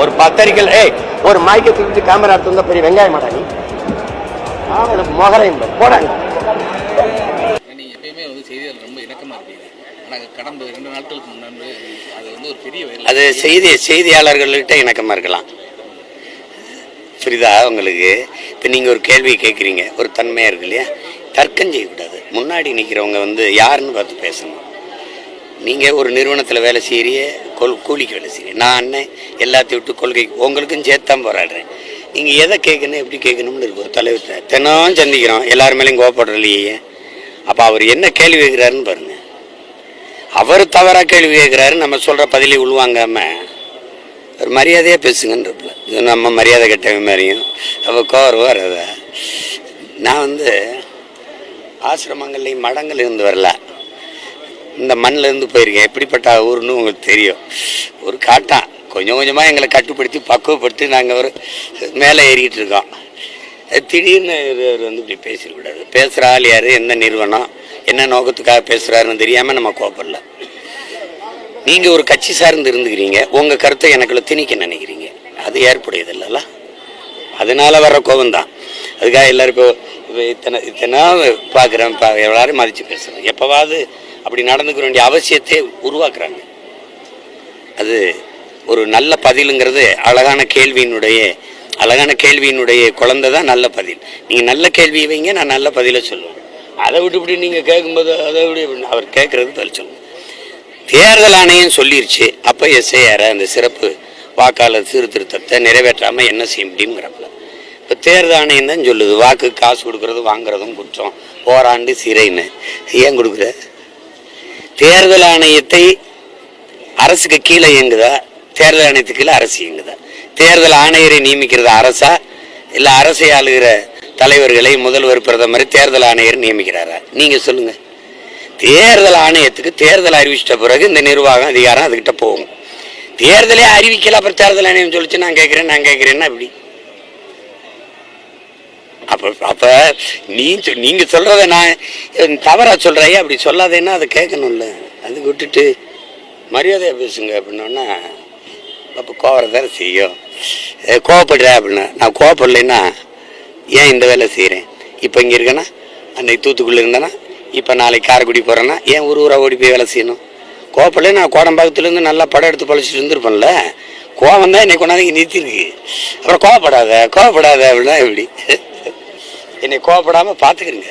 ஒரு பத்தரிக்கை ஏய் ஒரு மைக்கை தூக்கிட்டு கேமரா எடுத்து வந்தா பெரிய வெங்காயம் மாடா நீ. மொகரையும் பாரு. போடாங்க. எப்பயுமே வந்து செய்தியாளர் ரொம்ப இணக்கமா இருப்பீங்க ஆனா கடந்த ரெண்டு நாட்களுக்கு முன்னாடி அது வந்து ஒரு பெரிய வயல் அது செய்தி செய்தியாளர்கள்கிட்ட இணக்கமாக இருக்கலாம். புரியுதா உங்களுக்கு? இப்போ நீங்கள் ஒரு கேள்வி கேட்குறீங்க ஒரு தன்மையாக இருக்கு இல்லையா? தர்க்கம் செய்யக்கூடாது. முன்னாடி நிற்கிறவங்க வந்து யாருன்னு பார்த்து பேசணும். நீங்கள் ஒரு நிறுவனத்தில் வேலை செய்கிறீங்க கொல் கூலிக்கு வேலை செய்கிறேன் நான் அண்ணன் எல்லாத்தையும் விட்டு கொள்கை உங்களுக்கும் சேர்த்து தான் போராடுறேன். நீங்கள் எதை கேட்கணும் எப்படி கேட்கணும்னு இருக்கு ஒரு தலைவர் தினம் சந்திக்கிறோம். எல்லார் மேலேயும் கோவப்படுற இல்லையே அப்போ அவர் என்ன கேள்வி கேட்குறாருன்னு பாருங்க. அவர் தவறாக கேள்வி கேட்குறாரு நம்ம சொல்கிற பதிலை உள்வாங்காமல் ஒரு மரியாதையாக பேசுங்கன்னு இது நம்ம மரியாதை கெட்டவன் மாதிரியும். அப்போ கோவர் வர்றத நான் வந்து ஆசிரமங்கள்லையும் மடங்கள் இருந்து வரல. இந்த மண்ணிலேருந்து போயிருக்கேன். எப்படிப்பட்ட ஊர்னு உங்களுக்கு தெரியும். ஒரு காட்டான் கொஞ்சம் கொஞ்சமாக எங்களை கட்டுப்படுத்தி பக்குவப்படுத்தி நாங்கள் ஒரு மேலே ஏறிக்கிட்டு இருக்கோம். அது திடீர்னு இவர் வந்து இப்படி பேசிடக்கூடாது பேசுகிற ஆள் யார்? எந்த நிறுவனம்? என்ன நோக்கத்துக்காக பேசுகிறாருன்னு தெரியாமல் நம்ம கோப்படல நீங்கள் ஒரு கட்சி சார்ந்து இருந்துக்கிறீங்க. உங்கள் கருத்தை எனக்குள்ள திணிக்க நினைக்கிறீங்க. அது ஏற்புடையது இல்லைல்ல அதனால வர்ற கோபம் தான் அதுக்காக எல்லாருக்கும் இப்போ இப்போ இத்தனை இத்தனை பார்க்குறேன் பா எல்லாரும் மதித்து பேசுகிறேன் எப்போவாவது அப்படி நடந்துக்க வேண்டிய அவசியத்தை உருவாக்குறாங்க. அது ஒரு நல்ல பதிலுங்கிறது அழகான கேள்வியினுடைய அழகான கேள்வியினுடைய குழந்தை தான் நல்ல பதில். நீங்கள் நல்ல கேள்வி வைங்க நான் நல்ல பதிலை சொல்லுவேன். அதை விட்டு இப்படி நீங்கள் கேட்கும்போது அதை விட இப்படி அவர் கேட்குறது பதில் சொல்லுங்கள் தேர்தல் ஆணையம் சொல்லிருச்சு. அப்போ எஸ்ஐஆர் அந்த சிறப்பு வாக்காளர் சீர்திருத்தத்தை நிறைவேற்றாமல் என்ன செய்ய முடியுங்கிறப்ப இப்போ தேர்தல் ஆணையம் தான் சொல்லுது. வாக்கு காசு கொடுக்கறது வாங்குறதும் குற்றம். போராண்டு சிறைன்னு. ஏன் கொடுக்குற? தேர்தல் ஆணையத்தை அரசுக்கு கீழே இயங்குதா? தேர்தல் ஆணையத்துக்கு கீழே அரசு இயங்குதா? தேர்தல் ஆணையரை நியமிக்கிறது அரசா? இல்லை அரசை ஆளுகிற தலைவர்களை முதல்வர் பிரதமர் தேர்தல் ஆணையர் நியமிக்கிறாரா? நீங்கள் சொல்லுங்கள் தேர்தல் ஆணையத்துக்கு தேர்தல் அறிவிச்சிட்ட பிறகு இந்த நிர்வாகம் அதிகாரம் அதுக்கிட்ட போகும். தேர்தலே அறிவிக்கல அப்புறம் தேர்தல் ஆணையம் சொல்லிச்சு நான் கேட்குறேன் நான் கேட்குறேன்னா இப்படி அப்போ அப்போ நீ சொ- நீங்க சொல்றத நான் தவறா சொல்றையே அப்படி சொல்லாதேன்னா அதை கேட்கணும்ல. அது விட்டுட்டு மரியாதையாக பேசுங்க அப்படின்னோன்னா அப்போ கோவரதான செய்யும். ஏ, கோவப்படுற அப்படின்னா நான் கோவப்படலைன்னா ஏன் இந்த வேலை செய்கிறேன் இப்போ இங்கே இருக்கேன்னா அன்னைக்கு தூத்துக்குள்ளே இருந்தேன்னா இப்போ நாளைக்கு காரைக்குடி போகிறேன்னா ஏன் ஒரு ஊராக ஓடி போய் வேலை செய்யணும்? கோவப்படல நான் கோடம்பாக்கத்துலேருந்து நல்லா படம் எடுத்து பழிச்சிட்டு இருந்திருப்பேன்ல. கோவம் தான் என்னை கொண்டாந்து இங்கே நிறுத்திருக்கு அப்புறம் கோவப்படாத கோவப்படாத அப்படின்னா எப்படி? என்னை கோவப்படாமல் பார்த்துக்கிறீங்க